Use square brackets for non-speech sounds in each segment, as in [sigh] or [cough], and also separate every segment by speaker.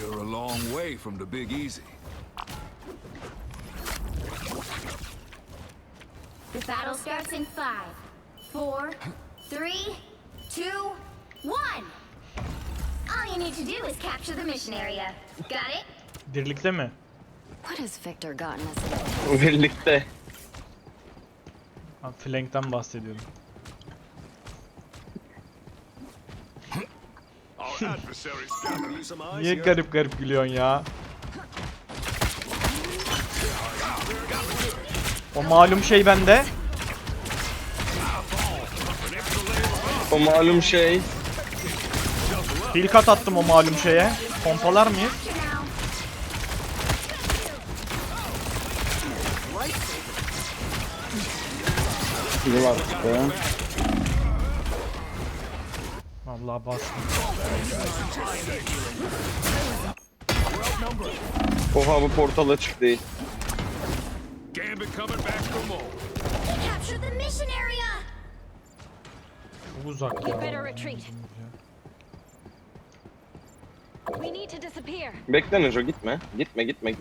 Speaker 1: You're a long way from the Big Easy.
Speaker 2: The battle starts in five, four, three, two, one. All you need to do is capture the mission area. Got it?
Speaker 3: Birlikte mi?
Speaker 4: What has Victor gotten us into?
Speaker 5: Birlikte.
Speaker 3: Ha, flank'ten bahsediyordum. Niye garip garip gülüyorsun ya? O malum şey bende.
Speaker 5: O malum şey.
Speaker 3: Cut attım o malum şeye. Pompalar mıyız?
Speaker 2: Capture now.
Speaker 3: Vallahi bastım.
Speaker 5: Oha bu portal açık değil.
Speaker 1: Gambit coming back from home.
Speaker 2: Capture the mission area.
Speaker 3: Çok uzak
Speaker 4: We better
Speaker 3: ya.
Speaker 4: retreat. We need to disappear.
Speaker 5: Bekle Neco gitme. Gitme gitme.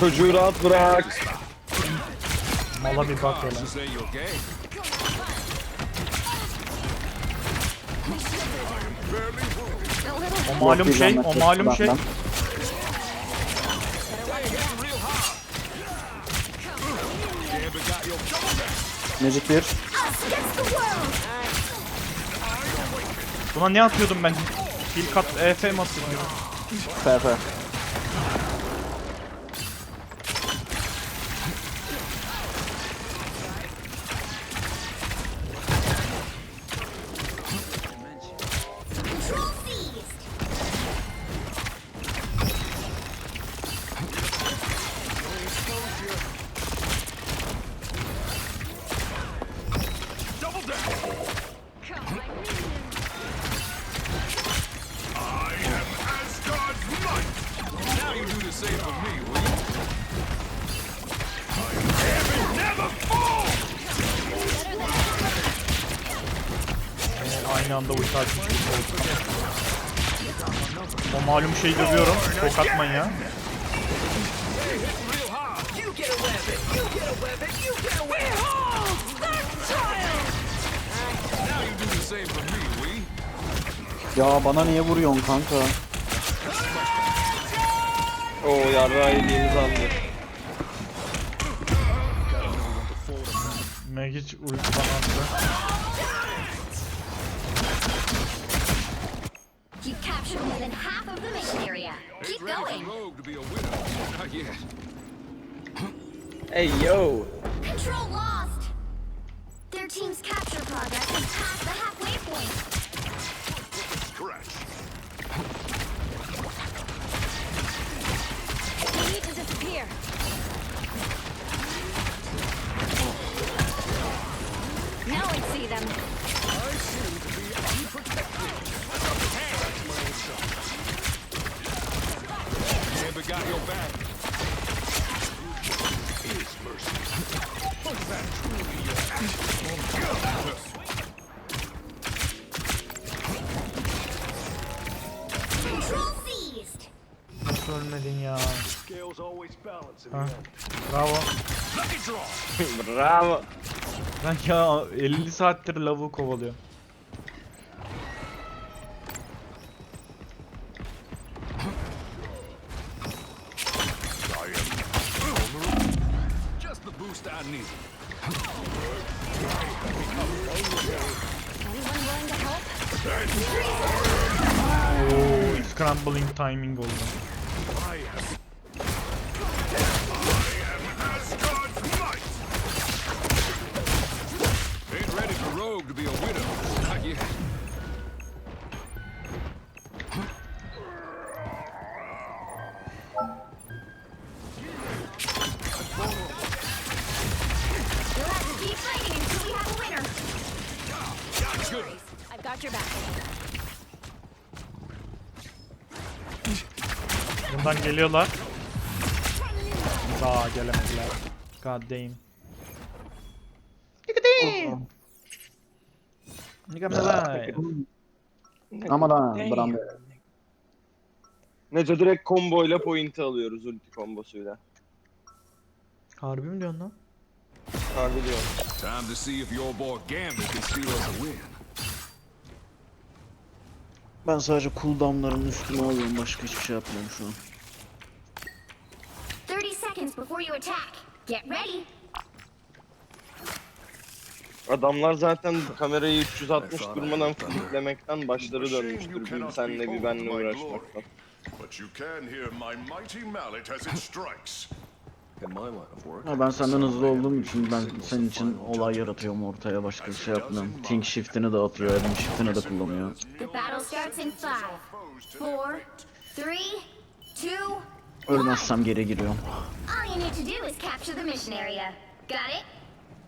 Speaker 5: Çocuğu rahat bırak.
Speaker 3: Mala bir bak hele. O malum şey, o malum şey.
Speaker 6: Magic 1.
Speaker 2: Us against the world.
Speaker 3: Buna ne atıyordum ben? Heal cut EF mi atıyordum?
Speaker 6: FF.
Speaker 3: Aynı anda ulti açmış gibi. O malum şeyi dövüyorum. Çok atmayın ya.
Speaker 1: Real high.
Speaker 7: You get a weapon! You get a weapon! You get a weapon! Behold, that child!
Speaker 1: Now you do the same for me, we.
Speaker 6: Ya bana niye vuruyorsun kanka?
Speaker 5: Oo yarrağı yediğimizi anlıyor.
Speaker 3: Magic ulti bana attı.
Speaker 2: You've captured more than half of the mission area. Keep going.
Speaker 1: for Rogue to be a winner. Not yet.
Speaker 5: Hey yo.
Speaker 4: I see them.
Speaker 1: Gambit got your back. Is mercy. Was that truly your
Speaker 2: Control seized.
Speaker 3: Ölmedin ya?
Speaker 1: Scales always balance in
Speaker 3: Ha. Bravo.
Speaker 1: Lucky [laughs] draw.
Speaker 5: Bravo.
Speaker 3: Lan ya 50 saattir lavuğu kovalıyor.
Speaker 1: I am vulnerable.
Speaker 3: Bundan geliyorlar. Daha gelemediler. God damn. Nigga me alive.
Speaker 6: Ama da Bram.
Speaker 5: Neco direkt combo ile point'i alıyoruz ulti kombosuyla.
Speaker 3: Harbi mi diyorsun lan?
Speaker 5: Harbi diyorum.
Speaker 1: Time to see if your boy Gambit can steal us a win.
Speaker 6: Ben sadece cooldownların üstüne alıyorum. Başka hiçbir şey yapmıyorum şu an.
Speaker 2: 30 seconds before you attack. Get ready.
Speaker 5: Adamlar zaten kamerayı 360 durmadan flicklemekten başları dönmüştür. Bir senle bir benle uğraşmaktan.
Speaker 1: But you can hear my mighty mallet as it strikes.
Speaker 6: Ha, ben senden hızlı olduğum için ben senin için olay yaratıyorum ortaya başka bir şey yapmıyorum. Think shift'ini de atıyor, elim shift'ini de kullanıyor. Ölmezsem geri giriyorum.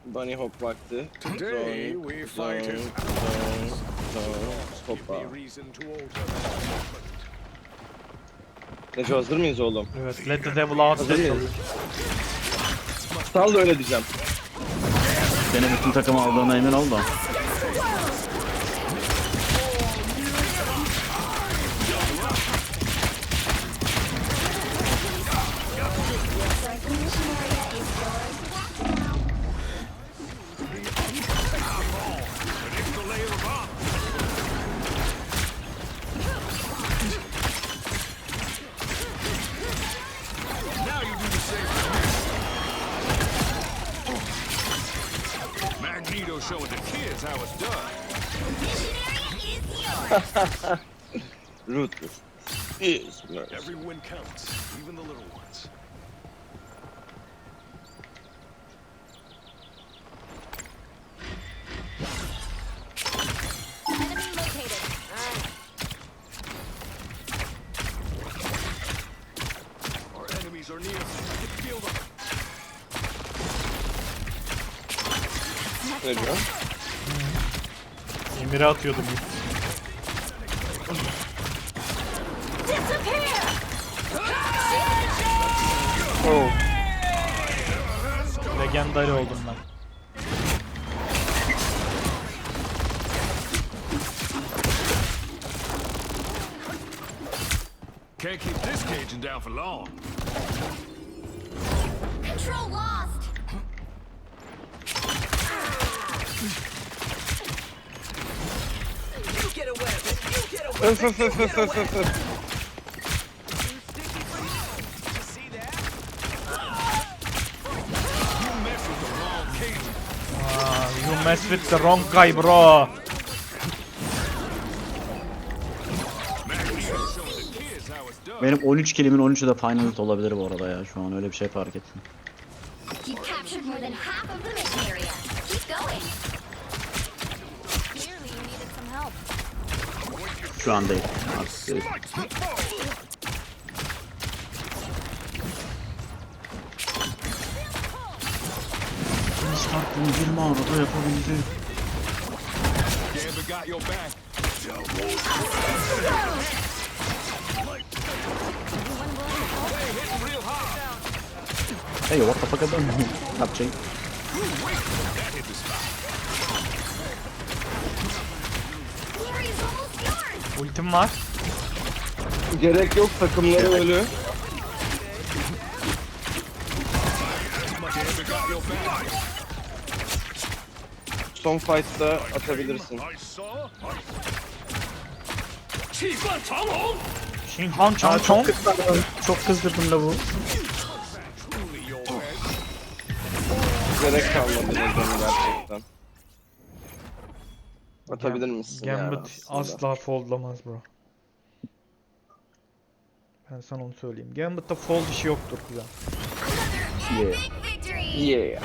Speaker 5: Bunny hop vakti.
Speaker 1: Today we fight
Speaker 5: Hoppa. Neco hazır mıyız oğlum?
Speaker 3: Evet, let the devil out
Speaker 5: Hazır mıyız? Sal da öyle diyeceğim.
Speaker 6: Beni bütün takım aldığına emin ol da. [laughs]
Speaker 5: Ruthless. Yes, nice.
Speaker 1: Every win counts, even the little ones.
Speaker 5: Ne diyorsun?
Speaker 3: Emir'e atıyordum.
Speaker 5: Oh.
Speaker 3: Legendary oldum ben.
Speaker 1: Can't keep this Cajun down for long.
Speaker 2: Control lost.
Speaker 7: You get away with it. You get away. [laughs]
Speaker 1: mess with the wrong
Speaker 3: guy bro.
Speaker 6: Benim 13 kilimin 13'ü de final hit olabilir bu arada ya. Şu an öyle bir şey fark ettim.
Speaker 2: You've captured more than half of the mission area. Keep going.
Speaker 4: Clearly you needed some help.
Speaker 6: Şu an değil. Artık değil. Start bunu bir mağarada yapabildi.
Speaker 1: Gambit got your back.
Speaker 6: Hey what the fuck
Speaker 2: is almost yours.
Speaker 3: Ultim var.
Speaker 5: Gerek yok takımları ölü.
Speaker 1: Gambit got your back.
Speaker 5: Son fight'ta atabilirsin.
Speaker 3: Shinhan Chan Chong.
Speaker 6: Çok kızdırdım da bu.
Speaker 5: Gerek kalmadı Neco'nun gerçekten. Atabilir misin ya
Speaker 3: Gambit
Speaker 5: aslında?
Speaker 3: asla foldlamaz bro. Ben sana onu söyleyeyim. Gambit'te fold işi yoktur kuzen.
Speaker 6: Yeah.
Speaker 5: Yeah.